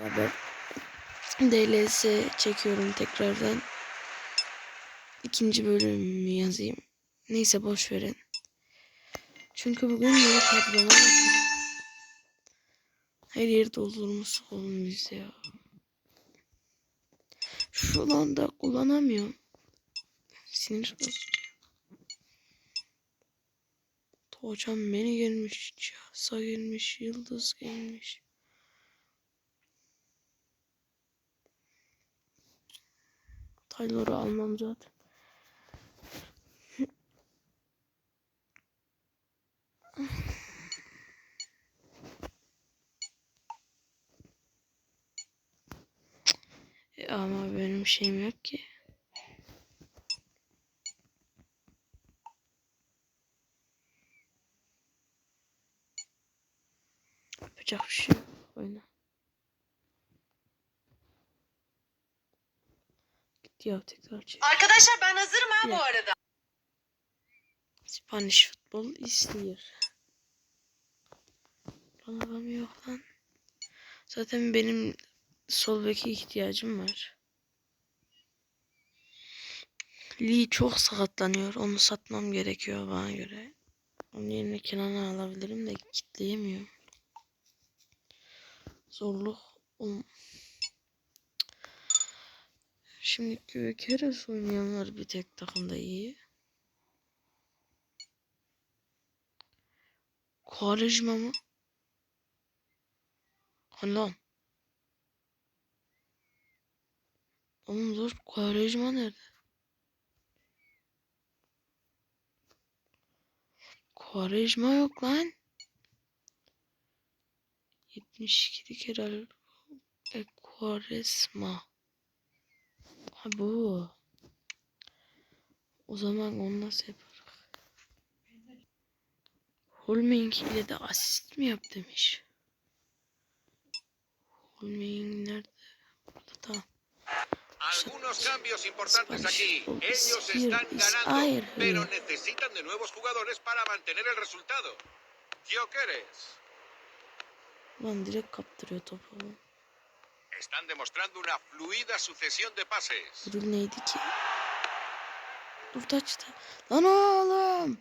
beraber DLS çekiyorum tekrardan. İkinci bölümü yazayım. Neyse boş verin. Çünkü bugün yeni kaplama. Her yeri doldurmuş biz ya. Şu anda kullanamıyorum. Sinir bozucu. Hocam beni gelmiş, Casa gelmiş, Yıldız gelmiş. Taylor'u almam zaten. E ama benim şeyim yok ki. Yapacak bir şey yok. Oyna. Ya tekrar çek. Arkadaşlar ben hazırım ha bu arada. Spanish futbol izliyor. Lan adam yok lan. Zaten benim sol beke ihtiyacım var. Lee çok sakatlanıyor. Onu satmam gerekiyor bana göre. Onun yerine Kenan'ı alabilirim de kitleyemiyorum. Zorluk. on- Şimdi Gökeres oynayanlar bir tek takımda iyi. Kovalijma mı? Lan? Oğlum dur Kovalijma nerede? Kovalijma yok lan. 72 kere e, Quaresma. Ha bu. O zaman onu nasıl yaparız? Holming ile de asist mi yap demiş. Holming nerede? Burada tamam. Algunos cambios importantes aquí. Ellos están ganando, pero necesitan de nuevos jugadores para mantener el resultado. Gyökeres. Lan direkt kaptırıyor topu. Están demostrando una fluida sucesión de pases. Ödül neydi ki? Dur taçta. Lan oğlum.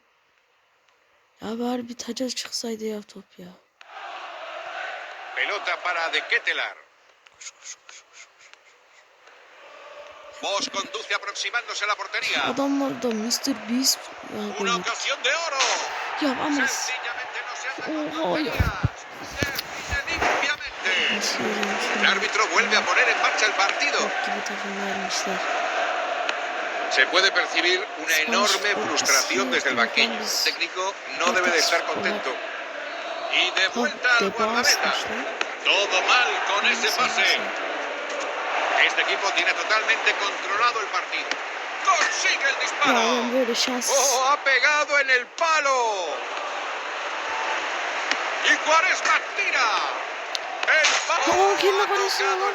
Ya bari bir taca çıksaydı ya top ya. Pelota para De Ketelaar. Koş koş koş koş. Bosch conduce aproximándose a la portería. Adam var da Mr. Beast. Ya, Una ocasión de oro. ya ama Sencillamente no se anda con Oh, ya. El árbitro vuelve a poner en marcha el partido. Se puede percibir una enorme frustración desde el banquillo. El técnico no debe de estar contento. Y de vuelta al guardameta. basmışlar. Todo mal con ese pase. Este equipo tiene totalmente controlado el partido. Consigue el disparo. Oh, ha pegado en el palo. Y Cuaresma tira. Oh, ¿quién me apareció? No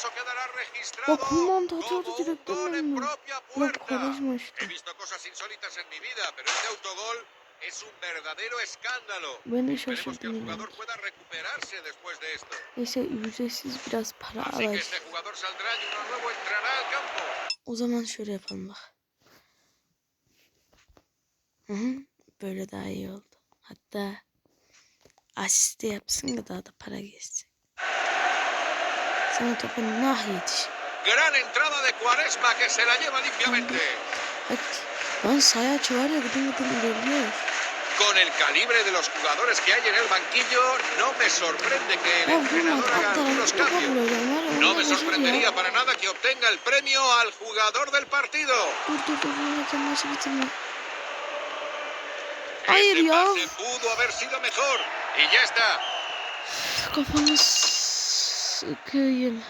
eso quedará registrado Bak kumanda atıyordu como un direkten gol en önüne. propia Yok. Quaresma işte. Mi. Ben de şaşırdım. Neyse ücretsiz biraz para alay. O zaman şöyle yapalım bak. Hı hı. Böyle daha iyi oldu. Hatta asist de yapsın da daha da para gelsin. Sana topa nah yetiş. Gran entrada de Cuaresma que se la lleva limpiamente. Hadi. Lan sayaç var ya gıdım gıdım ilerliyor. Con el calibre de los jugadores que hay en el banquillo, no me sorprende que el entrenador haga algunos cambios. No me sorprendería para nada que obtenga el premio al jugador del partido. Dur dur dur Hayır Este ya. pudo haber sido mejor. Y ya está. Kafamı sıkayım.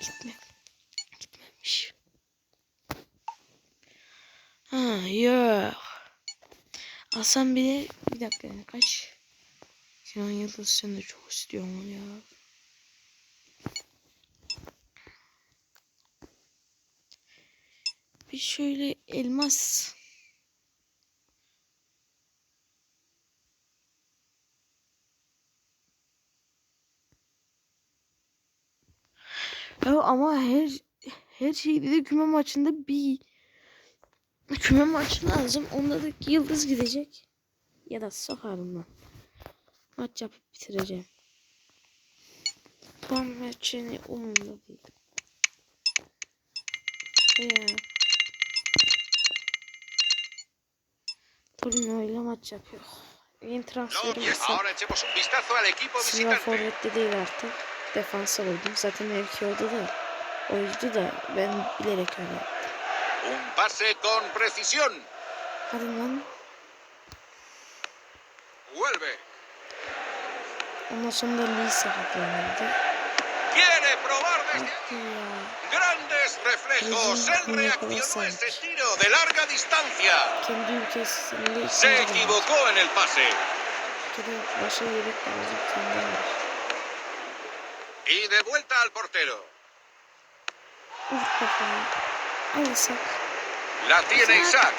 Gitme. Gitmemiş. Ha yok. Alsam bile bir dakika yani kaç? Kenan Yıldız sen de çok istiyorum ya. Bir şöyle elmas Ya ama her her şeyde de küme maçında bir küme maçı lazım. Onda da yıldız gidecek. Ya da sokarım ben. Maç yapıp bitireceğim. Son maçını umurumda değil. Ya. Torino ile maç yapıyor. Yeni No, transferim ise visitante. forvette değil artık. Defansa oldum. Zaten mevki orada da oyuncu da ben bilerek öyle yaptım. Un pase con precisión. Hadi lan. Vuelve. Ondan sonra Lee sakatlanırdı. Quiere probar desde grandes reflejos. Él reaccionó a ese tiro de larga distancia. Kendi ülkesinde Se equivocó en el pase. Başa yedek lazım. Kendi. Y de vuelta al portero. Al sak. La tiene Isaac. Isaac.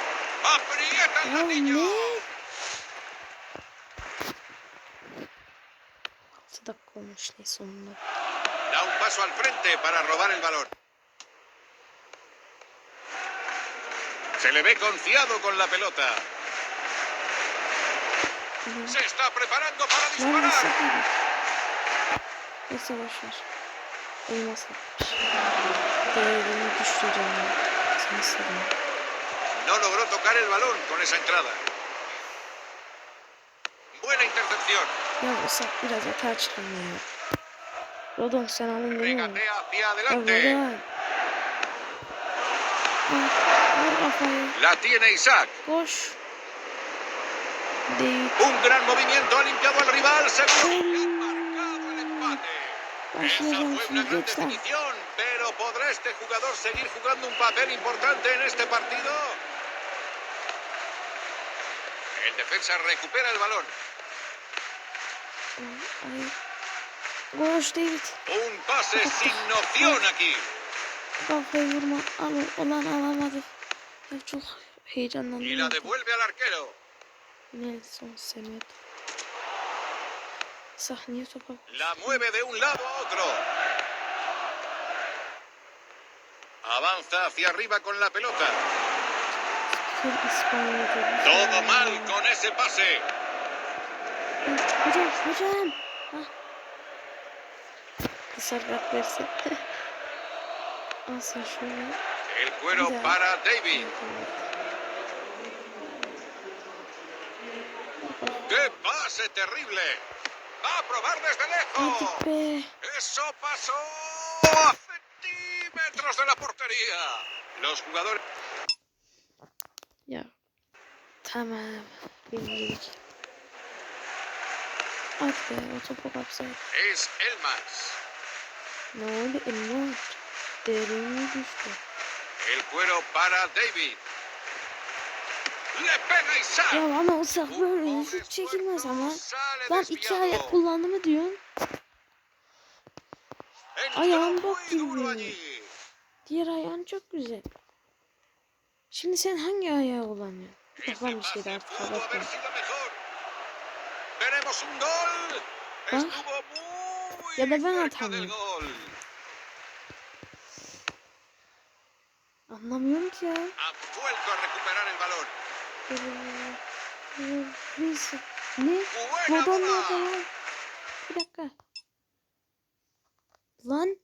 Aprieta el Ya gatillo. ne? 6 dakika olmuş ne sonunda. Da un paso al frente para robar el balón. Se le ve confiado con la pelota. Se está preparando para disparar. Neyse boşver. Olmaz yapmış. Değerini düşüreceğim. Seni seviyorum. No logró tocar el balón con esa entrada. Buena intercepción. Ya Isak biraz hata çıkarma ya. Rodon sen alın mi? Regatea hacia adelante. Ah. La tiene Isaac. Koş. Un gran movimiento ha limpiado al rival. Seguro que ha marcado el empate. Esa Başlayacağım fue una şimdi gran definición, pero ¿podrá este jugador seguir jugando un papel importante en este partido? El defensa recupera el balón. Un pase sin noción aquí. Y la devuelve al arquero. Nelson. Sahneye topa. La mueve de un lado a otro. Avanza hacia arriba con la pelota. Todo mal con ese pase. Şöyle. El cuero para David. ¡Qué pase terrible! ¡Va a probar desde lejos! ¡Eso pasó a centímetros de la portería! Los jugadores... Ya. Tamam. Bildik. Hadi be o topu kapsaydı. Es Elmas. Ne oldu? Elma Derini düştü. El cuero para David. Ya ama o sak Un böyle pobre hiç çekilmez ama. Lan iki ayak kullandı mı diyorsun? Ayağım bok gibi. Diğer ayağın çok güzel. Şimdi sen hangi ayağı kullanıyorsun? Yapalım bir şey. Ah. Estuvo muy Ya da ben atamıyorum. Anlamıyorum ki ya. Neyse. Ne? Rodon bola. nerede lan? Bir dakika. Lan.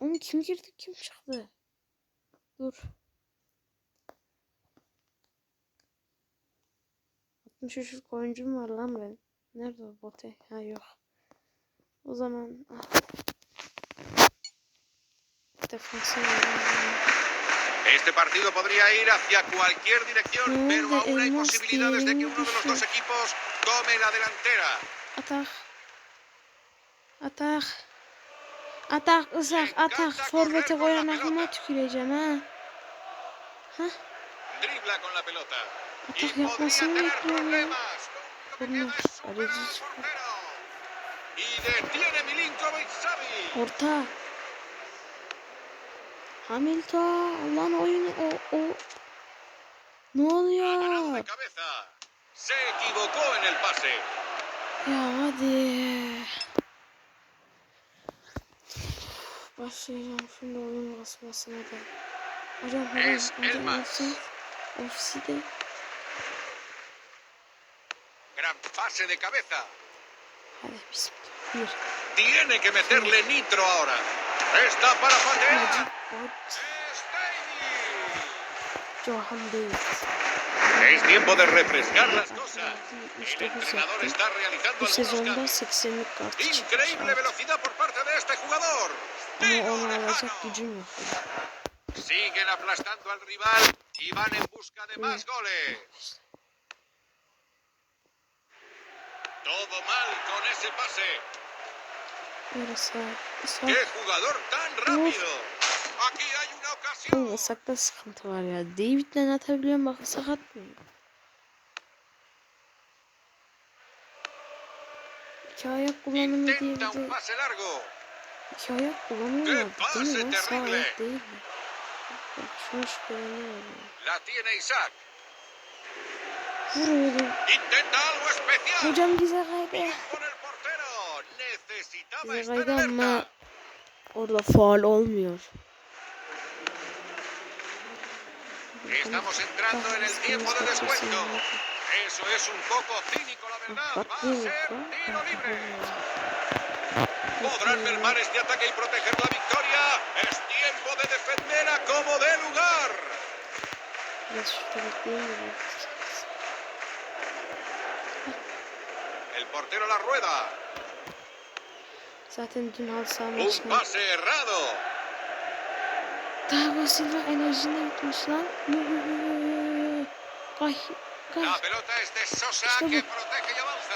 Oğlum kim girdi kim çıktı? Dur. 63 oyuncum var lan ben. Nerede o bote? Ha yok. O zaman ah. Defansa Este partido podría ir hacia cualquier dirección, pero aún hay posibilidades de que uno de los dos equipos tome la delantera. Atak. Atak ısak atak. encanta Forvete koyan aklıma tüküreceğim ha. Hah. Dribla con la pelota. Atak yapmasını bekliyorum ya. problemas. Lo único que Hamilton. Lan oyunu o o. Ne oluyor? Se equivocó en el pase. Ya hadi. Başlayacağım şimdi oyun basmasına da. Hocam Es Elmas. ofisi. De. Gran pase de cabeza. Hadi bismillah. Tiene que meterle nitro ahora. Está para Davies. Johan. Es tiempo de refrescar las cosas. El entrenador está realizando algunos cambios. 80'lik kart çıkmış. Increíble velocidad por parte de este jugador. Siguen aplastando al rival y van en busca de más goles. Todo mal con ese pase. Böyle sağ. Sağ. ¡Qué jugador tan rápido! Aquí hay una ocasión. Oğlum sakta sıkıntı var ya. David'le atabiliyorum bak sakat mı? İki ayak kullanımı diye bir de iki ayak kullanıyorlar değil mi? Sağ ayak değil mi? Bak şunu şüpheleniyorum. La tiene Isaac. Vur oğlum. Hocam bize kaydı. Ama alerta. orada faal olmuyor. Estamos entrando en el tiempo de descuento. Eso es un poco cínico, la verdad. Va a ser tiro libre. ¿Podrán mermar este ataque y proteger la victoria? Es tiempo de defender a como dé lugar. El portero la rueda. Zaten dün halı saha maçına. Thiago Silva enerjinde bitmiş lan. De Sosa İşte bu.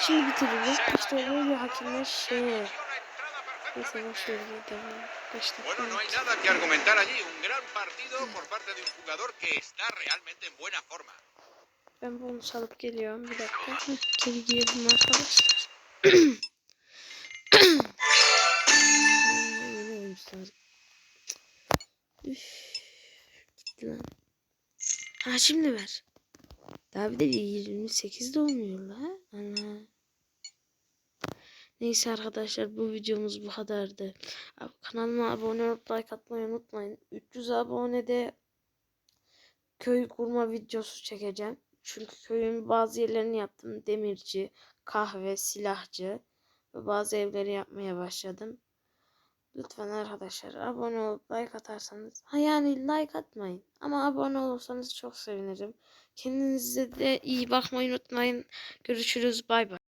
Şimdi bitirir Se ya. la İşte böyle se şey. Neyse bir devam. Kaç dakika Bueno, no hay nada que argumentar allí. Un gran partido por parte de un jugador que está realmente en buena forma. Ben bonus alıp geliyorum. Bir dakika. Geri girdim arkadaşlar. Üf. Gitti lan. Ha şimdi ver. Daha bir de 28 de olmuyor la. Ana. Neyse arkadaşlar bu videomuz bu kadardı. Kanalıma abone olup like atmayı unutmayın. 300 abonede köy kurma videosu çekeceğim. Çünkü köyün bazı yerlerini yaptım. Demirci, kahve, silahçı ve bazı evleri yapmaya başladım. Lütfen arkadaşlar abone olup like atarsanız. Ha yani like atmayın. Ama abone olursanız çok sevinirim. Kendinize de iyi bakmayı unutmayın. Görüşürüz. Bay bay.